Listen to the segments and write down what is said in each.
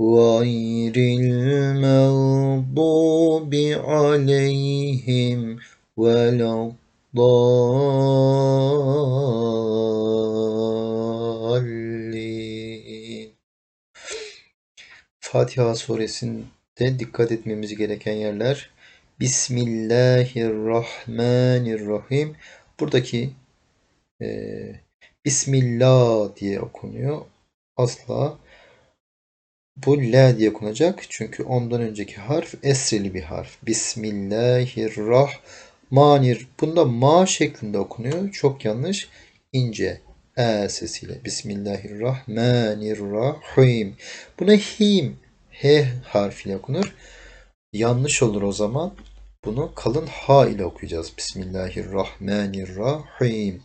غير المغضوب عليهم ولا الضالين Fatiha suresinde dikkat etmemiz gereken yerler Bismillahirrahmanirrahim. Buradaki e, Bismillah diye okunuyor. Asla bu la diye okunacak. Çünkü ondan önceki harf esreli bir harf. Bismillahirrahmanir. Bunda ma şeklinde okunuyor. Çok yanlış. İnce e sesiyle. Bismillahirrahmanirrahim. Buna him h harfiyle okunur. Yanlış olur o zaman. Bunu kalın ha ile okuyacağız. Bismillahirrahmanirrahim.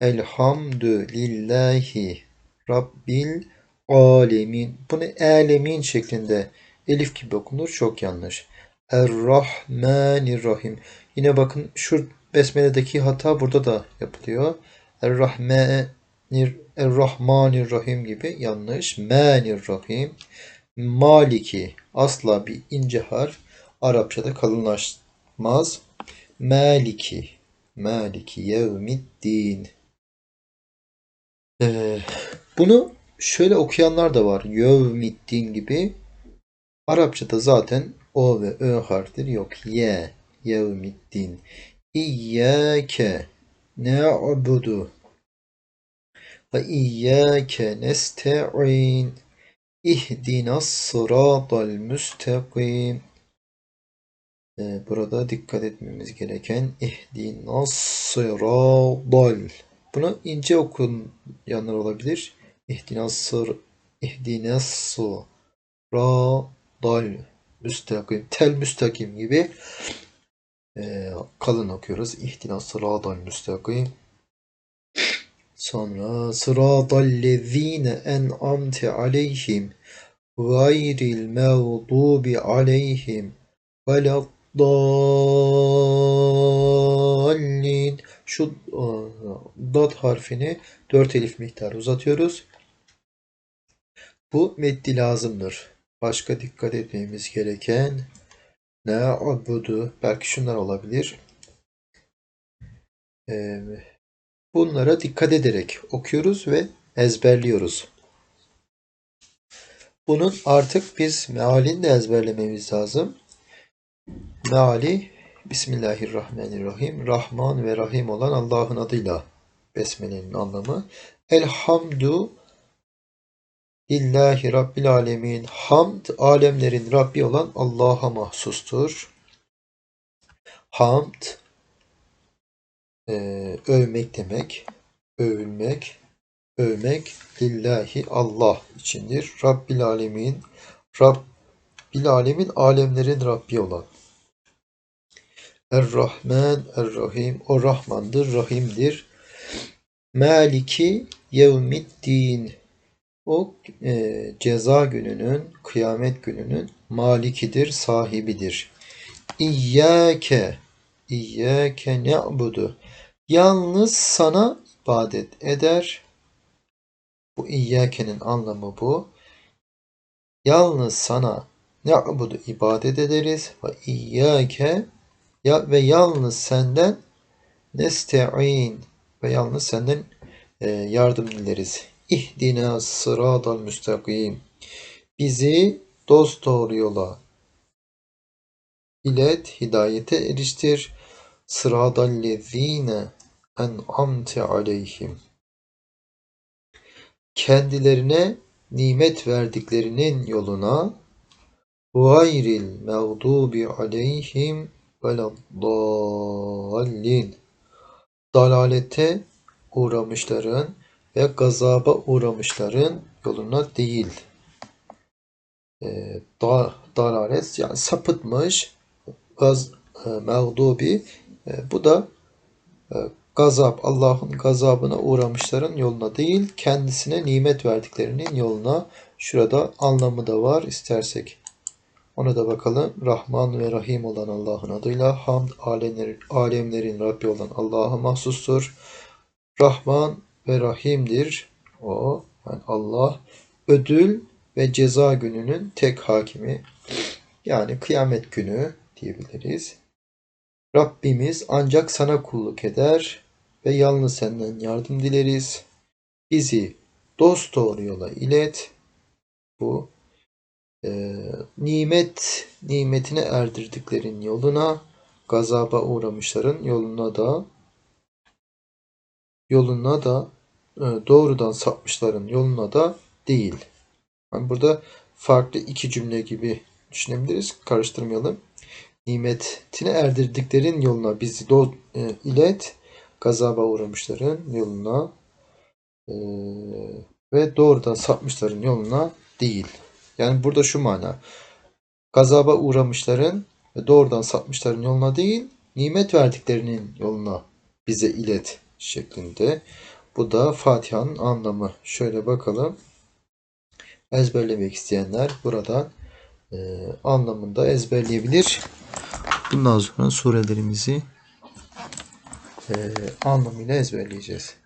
Elhamdülillahi Rabbil alemin. Bunu alemin şeklinde elif gibi okunur. Çok yanlış. Errahmanirrahim. Yine bakın şu besmeledeki hata burada da yapılıyor. Errahmanir Errahmanirrahim gibi yanlış. Manirrahim. Maliki. Asla bir ince harf. Arapçada kalınlaşmaz. Maliki. Maliki yevmiddin. Ee, bunu şöyle okuyanlar da var. Yevmiddin gibi. Arapçada zaten o ve ö harfleri yok. Ye. Yevmiddin. İyyâke ne'budu ve iyyâke nesta'in. İhdinas sıratal müstakim. Ee, burada dikkat etmemiz gereken ihdinas sıratal. Bunu ince okuyanlar olabilir. İhdinas sır ihdinas sıratal müstakim. Tel müstakim gibi e, kalın okuyoruz. İhdinas sıratal müstakim. Sonra sıratal lezine en'amte aleyhim gayril mağdubi aleyhim veleddallin şu dot harfini dört elif miktarı uzatıyoruz. Bu meddi lazımdır. Başka dikkat etmemiz gereken ne abudu belki şunlar olabilir. Bunlara dikkat ederek okuyoruz ve ezberliyoruz. Bunun artık biz mealini de ezberlememiz lazım. Meali Bismillahirrahmanirrahim. Rahman ve Rahim olan Allah'ın adıyla Besmele'nin anlamı. Elhamdu Lillahi Rabbil Alemin. Hamd alemlerin Rabbi olan Allah'a mahsustur. Hamd e, övmek demek. Övülmek. Övmek lillahi Allah içindir. Rabbil Alemin. Rabbil Alemin alemlerin Rabbi olan. Er-Rahman, Er-Rahim. O Rahmandır, Rahim'dir. Maliki yevmiddin. O e, ceza gününün, kıyamet gününün malikidir, sahibidir. İyyâke, İyyâke ne'budu. Yalnız sana ibadet eder. Bu İyyâke'nin anlamı bu. Yalnız sana ne'budu ibadet ederiz. Ve İyyâke ya, ve yalnız senden nesta'in ve yalnız senden e, yardım dileriz. İhdina sıradal müstakim. Bizi dost doğru yola ilet, hidayete eriştir. Sıradallezine en'amte aleyhim. Kendilerine nimet verdiklerinin yoluna gayril mağdubi aleyhim veleddallin. Dalalete uğramışların ve gazaba uğramışların yoluna değil. E, da, dalalet yani sapıtmış gaz e, mağdubi e, bu da e, gazap Allah'ın gazabına uğramışların yoluna değil kendisine nimet verdiklerinin yoluna şurada anlamı da var istersek ona da bakalım. Rahman ve Rahim olan Allah'ın adıyla hamd alemlerin, alemlerin Rabbi olan Allah'a mahsustur. Rahman ve Rahim'dir. O yani Allah ödül ve ceza gününün tek hakimi. Yani kıyamet günü diyebiliriz. Rabbimiz ancak sana kulluk eder ve yalnız senden yardım dileriz. Bizi dost doğru yola ilet. Bu e, nimet nimetine erdirdiklerin yoluna, gazaba uğramışların yoluna da yoluna da doğrudan sapmışların yoluna da değil. Yani burada farklı iki cümle gibi düşünebiliriz. Karıştırmayalım. Nimetine erdirdiklerin yoluna bizi do e, ilet, gazaba uğramışların yoluna e, ve doğrudan sapmışların yoluna değil. Yani burada şu mana. Gazaba uğramışların ve doğrudan sapmışların yoluna değil, nimet verdiklerinin yoluna bize ilet şeklinde. Bu da Fatiha'nın anlamı. Şöyle bakalım. Ezberlemek isteyenler buradan e, anlamında ezberleyebilir. Bundan sonra surelerimizi e, anlamıyla ezberleyeceğiz.